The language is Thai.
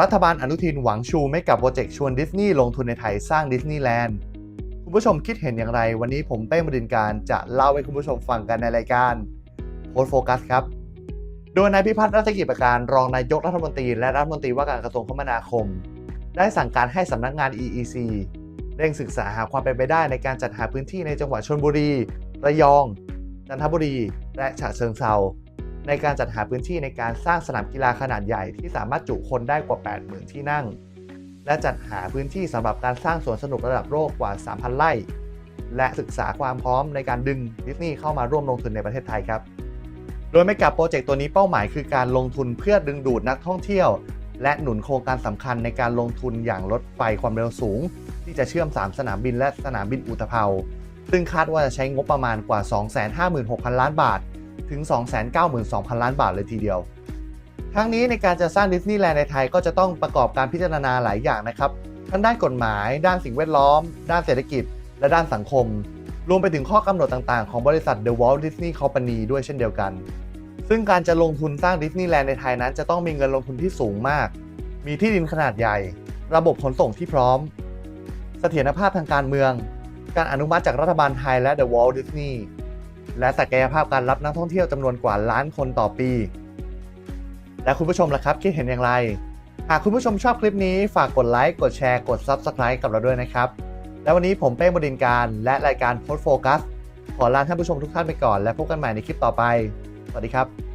รัฐบาลอนุทินหวังชูไม่กับโปรเจกต์ชวนดิสนีย์ลงทุนในไทยสร้างดิสนีย์แลนด์คุณผู้ชมคิดเห็นอย่างไร วันนี้ผมเป้มรินการจะเล่าให้คุณผู้ชมฟังกันในรายการโพสโฟกัสครับ โดยนายพิพัฒน์รัชกิจประการรองนายกรัฐมนตรี และรัฐมนตรีว่าการกระทรวงคมนาคม ได้สั่งการให้สำนักงาน EEC เร่งศึกษาหาความเป็นไปได้ในการจัดหาพื้นที่ในจังหวัดชลบุรี ระยอง จันทบุรี และฉะเชิงเทรา ในการจัดหาพื้นที่ในการสร้างสนามกีฬาขนาดใหญ่ที่สามารถจุคนได้กว่า 80,000 ที่นั่ง และจัดหาพื้นที่สำหรับการสร้างสวนสนุกระดับโลกกว่า 3,000 ไร่ และศึกษาความพร้อมในการดึงดิสนีย์เข้ามาร่วมลงทุนในประเทศไทยครับ โดยไม่กับโปรเจกต์ตัวนี้เป้าหมายคือการลงทุนเพื่อดึงดูดนักท่องเที่ยว และหนุนโครงการสำคัญในการลงทุนอย่างรถไฟความเร็วสูง ที่จะเชื่อม 3 สนามบินและสนามบินอุตภเปาซึ่งคาดว่าจะใช้งบประมาณกว่า 256,000 ล้านบาท ถึง 292,000 ล้านบาทเลยทีเดียว ทั้งนี้ในการจะสร้างดิสนีย์แลนด์ในไทยก็จะต้องประกอบการพิจารณาหลายอย่างนะครับ ทั้งด้านกฎหมาย ด้านสิ่งแวดล้อม ด้านเศรษฐกิจ และด้านสังคม รวมไปถึงข้อกำหนดต่างๆ ของบริษัท The Walt Disney Company ด้วยเช่นเดียวกัน ซึ่งการจะลงทุนสร้างดิสนีย์แลนด์ในไทยนั้นจะต้องมีเงินลงทุนที่สูงมาก มีที่ดินขนาดใหญ่ ระบบขนส่งที่พร้อม เสถียรภาพทางการเมือง การอนุมัติจากรัฐบาลไทยและ The Walt Disney และศักยภาพการรับนักท่องเที่ยวจำนวนกว่าล้านคนต่อปี และคุณผู้ชมล่ะครับคิดเห็นอย่างไร หากคุณผู้ชมชอบคลิปนี้ฝากกดไลค์กดแชร์กด Subscribe กับเราด้วยนะครับ และวันนี้ผมเป้บดินการและรายการโพสโฟกัสขอลาท่านผู้ชมทุกท่านไปก่อนและพบกันใหม่ในคลิปต่อไป สวัสดีครับ